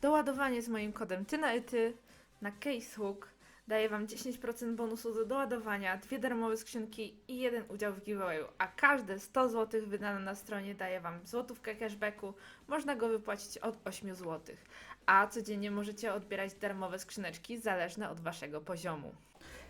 Doładowanie z moim kodem ty na ty na Casehook daje Wam 10% bonusu do doładowania, dwie darmowe skrzynki i jeden udział w giveawayu, a każde 100 zł wydane na stronie daje Wam złotówkę cashbacku, można go wypłacić od 8 zł, a codziennie możecie odbierać darmowe skrzyneczki zależne od Waszego poziomu.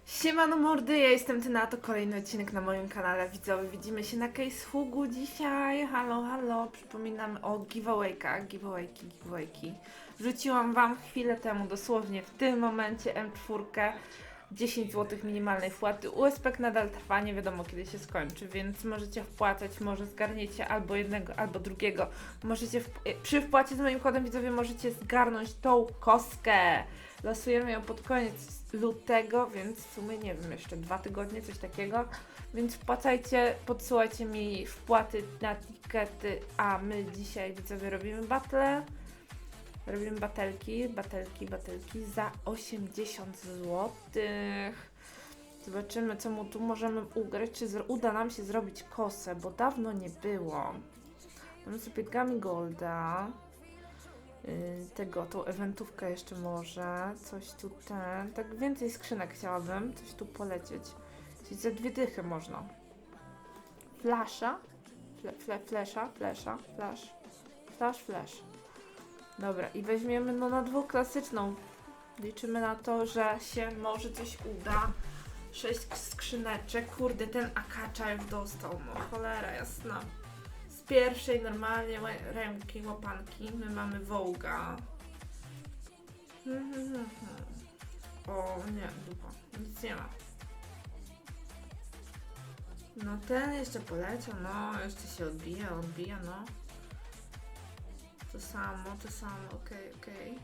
Siemano mordy, ja jestem Tyna, to kolejny odcinek na moim kanale widzowie. Widzimy się na Case Hugu dzisiaj. Halo, halo, przypominam o giveawaykach, giveawayki, giveawayki. Wrzuciłam Wam chwilę temu, dosłownie w tym momencie M4, 10 zł minimalnej wpłaty. USPek nadal trwa, nie wiadomo kiedy się skończy, więc możecie wpłacać, może zgarniecie albo jednego, albo drugiego. Możecie w, przy wpłacie z moim kodem widzowie możecie zgarnąć tą kostkę. Losujemy ją pod koniec lutego, więc w sumie nie wiem, jeszcze dwa tygodnie, coś takiego. Więc wpłacajcie, podsyłajcie mi wpłaty na tikety, a my dzisiaj widzowie robimy battle. Robimy batelki, batelki, batelki za 80 zł. Zobaczymy, co mu tu możemy ugrać, czy uda nam się zrobić kosę, bo dawno nie było. Mamy sobie Gami Golda. Yy, tego, tą eventówkę jeszcze może, coś tu ten, tak więcej skrzynek chciałabym, coś tu polecieć. Czyli za dwie dychy można. Flasha, fle, fle, flesza, flesza, flash, flash, flash. Dobra, i weźmiemy no na dwóch klasyczną. Liczymy na to, że się może coś uda. Sześć skrzyneczek, kurde, ten akacza już dostał, no cholera jasna pierwszej normalnie ręki łapanki my mamy Wołga. O nie, dupa. Nic nie ma. No ten jeszcze poleciał, no jeszcze się odbija, odbija, no. To samo, to samo, okej, okej.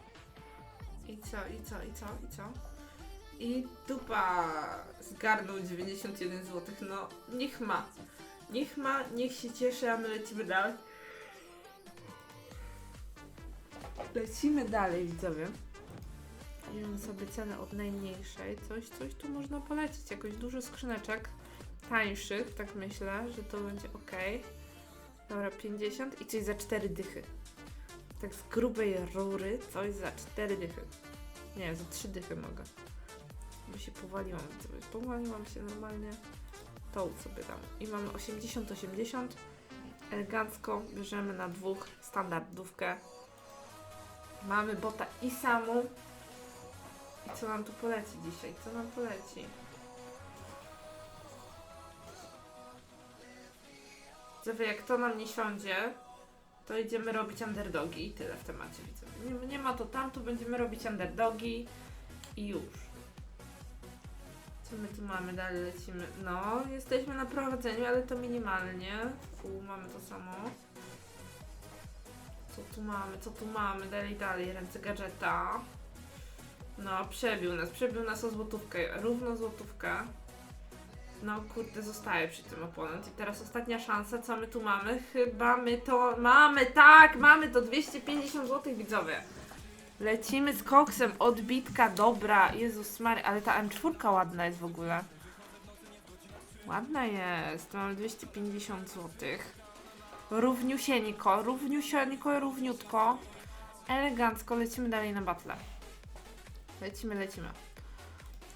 I co, i co, i co, i co? I dupa zgarnął 91 zł, no niech ma. Niech ma, niech się cieszy, a my lecimy dalej. Lecimy dalej, widzowie. Idziemy sobie cenę od najmniejszej. Coś, coś tu można polecić. Jakoś dużo skrzyneczek tańszych, tak myślę, że to będzie ok. Dobra, 50 i coś za 4 dychy. Tak z grubej rury, coś za 4 dychy. Nie, za 3 dychy mogę. Bo się powaliłam, widzowie. Powaliłam się normalnie tą sobie dam. I mamy 80-80. Elegancko bierzemy na dwóch standardówkę. Mamy bota i samu. I co nam tu poleci dzisiaj? Co nam poleci? Widzowie, jak to nam nie siądzie, to idziemy robić underdogi i tyle w temacie, widzowie. Nie, nie ma to tam, tu będziemy robić underdogi i już. Co my tu mamy? Dalej lecimy. No, jesteśmy na prowadzeniu, ale to minimalnie. U, mamy to samo. Co tu mamy? Co tu mamy? Dalej, dalej. Ręce gadżeta. No, przebił nas. Przebił nas o złotówkę. Równo złotówkę. No, kurde, zostaje przy tym oponent. I teraz ostatnia szansa. Co my tu mamy? Chyba my to mamy. Tak, mamy to 250 zł, widzowie. Lecimy z koksem, odbitka, dobra, Jezus Mary, ale ta M4 ładna jest w ogóle. Ładna jest, mamy 250 zł. Równiusieńko, równiusieńko, równiutko. Elegancko, lecimy dalej na battle. Lecimy, lecimy.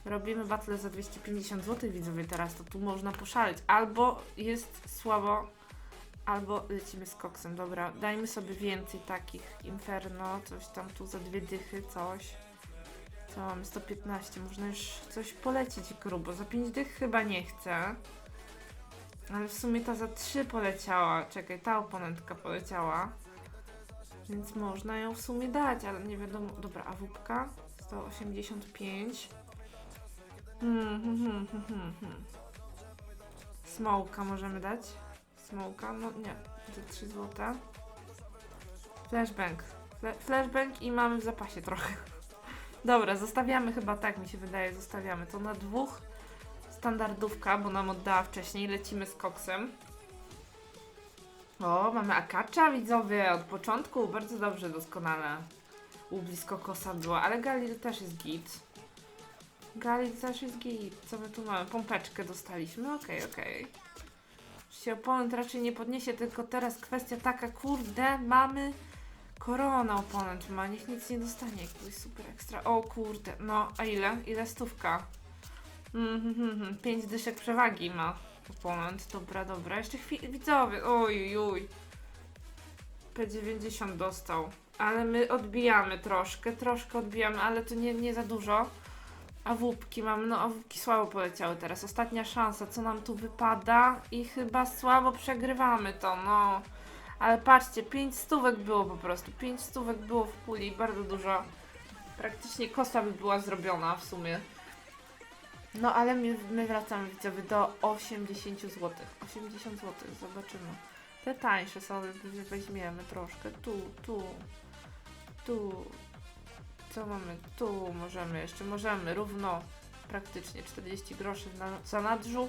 Robimy battle za 250 zł, widzowie, teraz to tu można poszaleć. Albo jest słabo, Albo lecimy z koksem, dobra. Dajmy sobie więcej takich. Inferno, coś tam tu za dwie dychy, coś. Co mamy? 115. Można już coś polecieć grubo. Za 5 dych chyba nie chcę. Ale w sumie ta za 3 poleciała. Czekaj, ta oponentka poleciała. Więc można ją w sumie dać, ale nie wiadomo. Dobra, a wupka? 185. Hmm, hmm, hmm, hmm, hmm, hmm. Smołka możemy dać? Smołka? No nie, to 3 złote. Flashbang. Fle flashbang i mamy w zapasie trochę. Dobra, zostawiamy chyba tak, mi się wydaje, zostawiamy to na dwóch. Standardówka, bo nam oddała wcześniej. Lecimy z koksem. O, mamy akacza, widzowie, od początku. Bardzo dobrze, doskonale. U blisko kosa była, ale Galil też jest git. Galil też jest git. Co my tu mamy? Pompeczkę dostaliśmy, okej, okej się oponent raczej nie podniesie, tylko teraz kwestia taka, kurde, mamy Korona oponent ma, niech nic nie dostanie jakiegoś super ekstra. O kurde, no a ile? Ile stówka? Mhm, pięć dyszek przewagi ma oponent. Dobra, dobra. Jeszcze chwilę, widzowie. Oj, oj. P90 dostał. Ale my odbijamy troszkę, troszkę odbijamy, ale to nie, nie za dużo. A wupki mamy, no a wupki słabo poleciały teraz. Ostatnia szansa, co nam tu wypada i chyba słabo przegrywamy to, no. Ale patrzcie, 5 stówek było po prostu, 5 stówek było w puli, bardzo dużo. Praktycznie kosa by była zrobiona w sumie. No ale my, my wracamy widzowie do 80 zł. 80 zł, zobaczymy. Te tańsze sobie weźmiemy troszkę. Tu, tu, tu. Co mamy? Tu możemy jeszcze, możemy równo praktycznie 40 groszy na zanadrzu.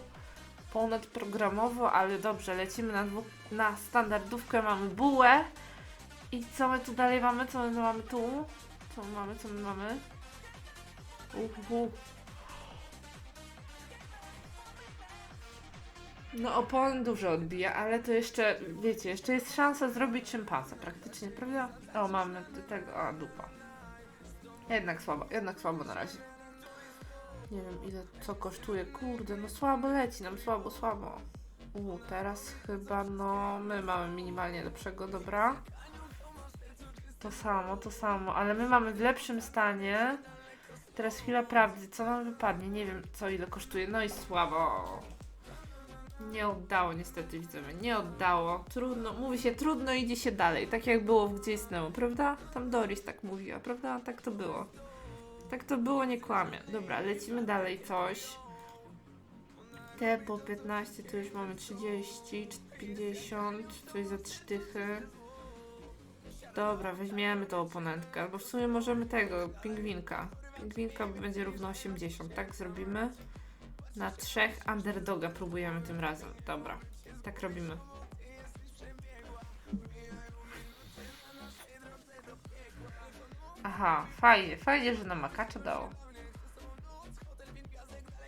Ponadprogramowo, ale dobrze, lecimy na, dwu, na standardówkę, mamy bułę. I co my tu dalej mamy? Co my mamy tu? Co my mamy? Co my mamy? Uhu. No opon dużo odbija, ale to jeszcze, wiecie, jeszcze jest szansa zrobić szympansa praktycznie, prawda? O, mamy tego, a dupa. Jednak słabo, jednak słabo na razie. Nie wiem ile, co kosztuje, kurde, no słabo leci nam, słabo, słabo. U, teraz chyba, no, my mamy minimalnie lepszego, dobra. To samo, to samo, ale my mamy w lepszym stanie. Teraz chwila prawdy, co nam wypadnie, nie wiem co ile kosztuje, no i słabo. Nie oddało niestety widzowie, nie oddało. Trudno, mówi się trudno, idzie się dalej. Tak jak było w Gdzie istnęło, prawda? Tam Doris tak mówiła, prawda? Tak to było. Tak to było, nie kłamie. Dobra, lecimy dalej coś. Te po 15 to już mamy 30, 50, coś za 3 dychy. Dobra, weźmiemy tą oponentkę, bo w sumie możemy tego, pingwinka. Pingwinka będzie równo 80, tak zrobimy? Na trzech underdoga próbujemy tym razem. Dobra, tak robimy. Aha, fajnie, fajnie, że na makacza dało.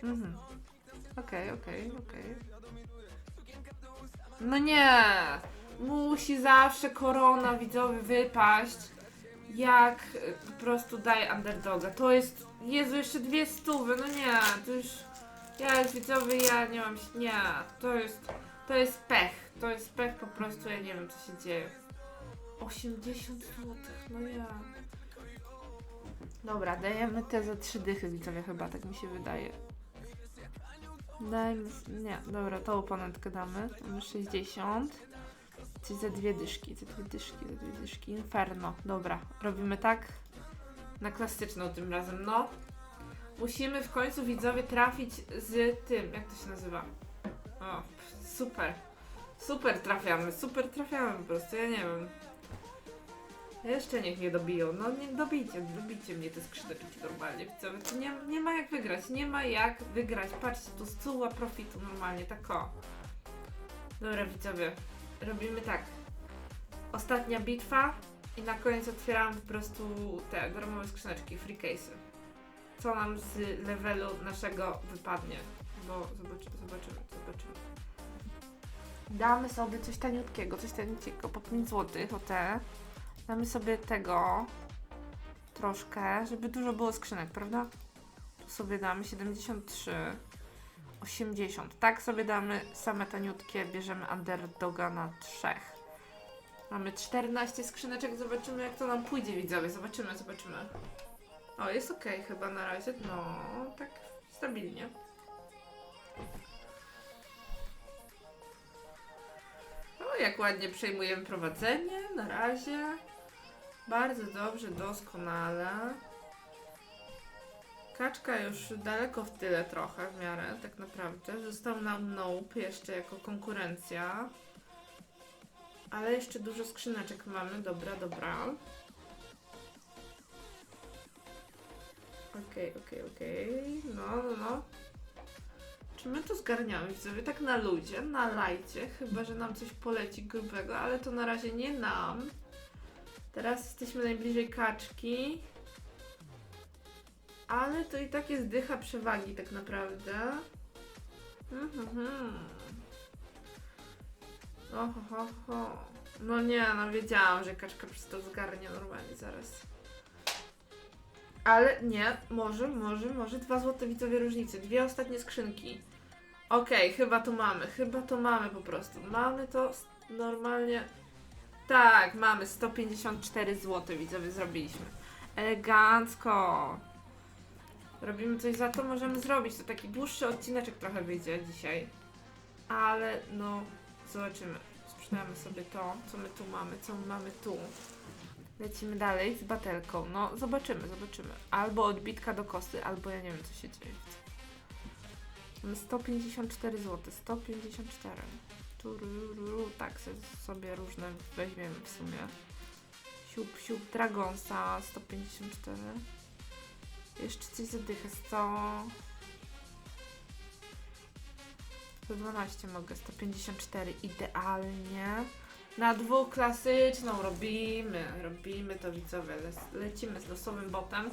Mhm. Okej, okej, okej. No nie! Musi zawsze korona widzowie wypaść. Jak po prostu daje underdoga. To jest. Jezu, jeszcze dwie stówy. No nie, to już. Ja już widzowie, ja nie mam. Nie, to jest. To jest pech. To jest pech po prostu, ja nie wiem co się dzieje. 80 zł, no ja. Dobra, dajemy te za trzy dychy widzowie chyba, tak mi się wydaje. Dajmy, nie, dobra, tą oponentkę damy. Mamy 60. Coś za dwie dyszki, za dwie dyszki, za dwie dyszki. Inferno, dobra, robimy tak. Na klasyczną tym razem, no. Musimy w końcu widzowie trafić z tym, jak to się nazywa? O, super. Super trafiamy, super trafiamy po prostu, ja nie wiem. Jeszcze niech mnie dobiją, no nie dobijcie, dobijcie mnie te skrzydeczki normalnie, widzowie. Nie, nie ma jak wygrać, nie ma jak wygrać. Patrzcie, tu stuła profitu normalnie, tak o. Dobra widzowie, robimy tak. Ostatnia bitwa i na koniec otwieram po prostu te darmowe skrzyneczki, free case'y. Co nam z levelu naszego wypadnie, bo zobaczy, zobaczymy, zobaczymy. Damy sobie coś taniutkiego, coś taniutkiego, po 5 zł, o te. Damy sobie tego troszkę, żeby dużo było skrzynek, prawda? Tu sobie damy 73, 80. Tak sobie damy same taniutkie, bierzemy underdoga na trzech. Mamy 14 skrzyneczek, zobaczymy jak to nam pójdzie widzowie, zobaczymy, zobaczymy. O, jest ok chyba na razie, no, tak stabilnie. O, jak ładnie przejmujemy prowadzenie, na razie. Bardzo dobrze, doskonale. Kaczka już daleko w tyle trochę w miarę, tak naprawdę. Został nam Nope jeszcze jako konkurencja. Ale jeszcze dużo skrzyneczek mamy, dobra, dobra. Okej, okej, okej. No, no, no. Czy my to zgarniamy widzowie tak na ludzie, na lajcie, chyba że nam coś poleci grubego, ale to na razie nie nam. Teraz jesteśmy najbliżej kaczki. Ale to i tak jest dycha przewagi tak naprawdę. Mhm. Oho, ho, ho. No nie, no wiedziałam, że kaczka przez to zgarnie normalnie zaraz. Ale nie, może, może, może dwa złote widzowie różnicy. Dwie ostatnie skrzynki. Okej, chyba to mamy, chyba to mamy po prostu. Mamy to normalnie. Tak, mamy 154 zł widzowie zrobiliśmy. Elegancko. Robimy coś za to, możemy zrobić. To taki dłuższy odcineczek trochę wyjdzie dzisiaj. Ale no, zobaczymy. Sprzedamy sobie to, co my tu mamy, co my mamy tu. Lecimy dalej z batelką. No, zobaczymy, zobaczymy. Albo odbitka do kosy, albo ja nie wiem, co się dzieje. Mamy 154 zł, 154. Tururu, tak sobie różne weźmiemy w sumie. Siup, siup, Dragonsa 154. Jeszcze coś zadychę, 100... 112 mogę, 154 idealnie. Na dwóch klasyczną robimy, robimy to widzowie, Le- lecimy z losowym botem.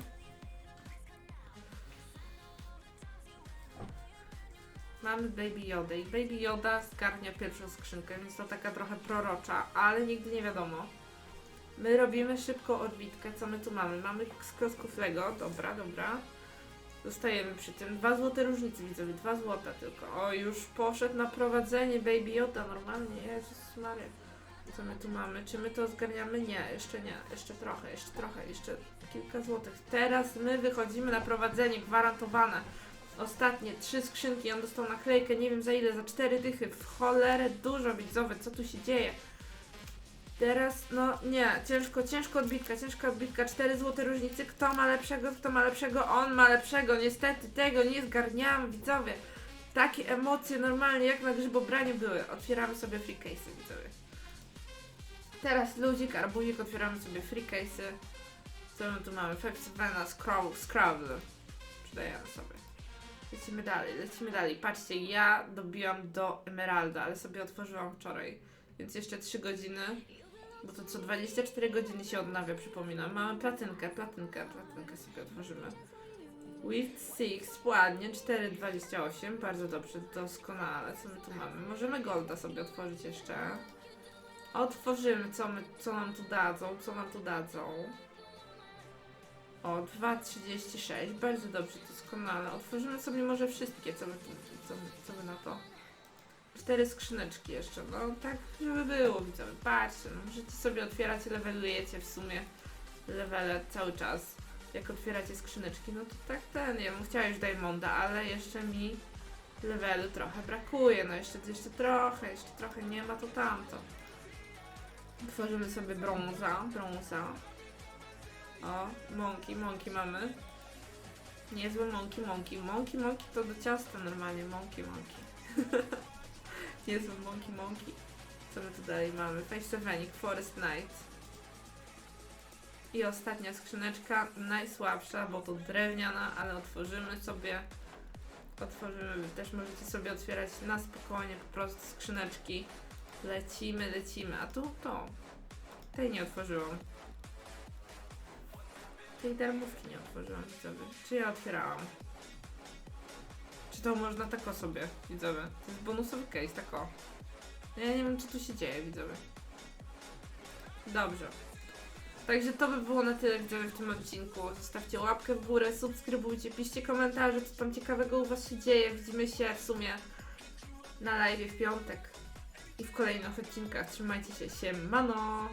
Mamy Baby Yoda i Baby Yoda zgarnia pierwszą skrzynkę, więc to taka trochę prorocza, ale nigdy nie wiadomo. My robimy szybko odbitkę, co my tu mamy? Mamy z klocków Lego, dobra, dobra. Zostajemy przy tym. Dwa złote różnicy widzowie, dwa złota tylko. O, już poszedł na prowadzenie Baby Yoda, normalnie, Jezus Maria. Co my tu mamy? Czy my to zgarniamy? Nie, jeszcze nie, jeszcze trochę, jeszcze trochę, jeszcze kilka złotych. Teraz my wychodzimy na prowadzenie, gwarantowane. Ostatnie trzy skrzynki, on dostał naklejkę, nie wiem za ile, za cztery dychy. W cholerę dużo widzowie, co tu się dzieje? Teraz, no nie, ciężko, ciężko odbitka, ciężka odbitka, 4 złote różnicy, kto ma lepszego, kto ma lepszego, on ma lepszego, niestety tego nie zgarniamy, widzowie. Takie emocje normalnie jak na grzybobraniu były. Otwieramy sobie free case'y, widzowie. Teraz ludzik, arbuzik, otwieramy sobie free case'y. Co my tu mamy? Fepsivena, Scrabble, Scrabble. Przydajemy sobie. Lecimy dalej, lecimy dalej. Patrzcie, ja dobiłam do Emeralda, ale sobie otworzyłam wczoraj. Więc jeszcze 3 godziny. Bo to co 24 godziny się odnawia, przypominam. Mamy platynkę, platynkę, platynkę sobie otworzymy. With 6, ładnie, 4,28, bardzo dobrze, doskonale. Co my tu mamy? Możemy Golda sobie otworzyć jeszcze. Otworzymy, co, my, co nam tu dadzą, co nam tu dadzą. O, 2,36, bardzo dobrze, doskonale. Otworzymy sobie może wszystkie, co tu- co, co my na to. Cztery skrzyneczki jeszcze, no tak, żeby było, widzowie, patrzcie, no, możecie sobie otwierać, levelujecie w sumie levele cały czas, jak otwieracie skrzyneczki, no to tak ten, ja bym chciała już Diamonda, ale jeszcze mi levelu trochę brakuje, no jeszcze, jeszcze trochę, jeszcze trochę nie ma, to tamto. Tworzymy sobie brąza, brąza. O, mąki, mąki mamy. Niezłe mąki, mąki. Mąki, mąki to do ciasta normalnie, mąki, mąki. Niezłe mąki, mąki. Co my tu dalej mamy? Face Sevenik, Forest Night. I ostatnia skrzyneczka, najsłabsza, bo to drewniana, ale otworzymy sobie. Otworzymy, też możecie sobie otwierać na spokojnie po prostu skrzyneczki. Lecimy, lecimy. A tu to. Tej nie otworzyłam. Tej darmówki nie otworzyłam, widzowie. Czy ja otwierałam? Czy to można tako sobie, widzowie? To jest bonusowy case, tako. Ja nie wiem, co tu się dzieje, widzowie. Dobrze. Także to by było na tyle, widzowie, w tym odcinku. Zostawcie łapkę w górę, subskrybujcie, piszcie komentarze, co tam ciekawego u Was się dzieje. Widzimy się w sumie na live w piątek i w kolejnych odcinkach. Trzymajcie się, siemano!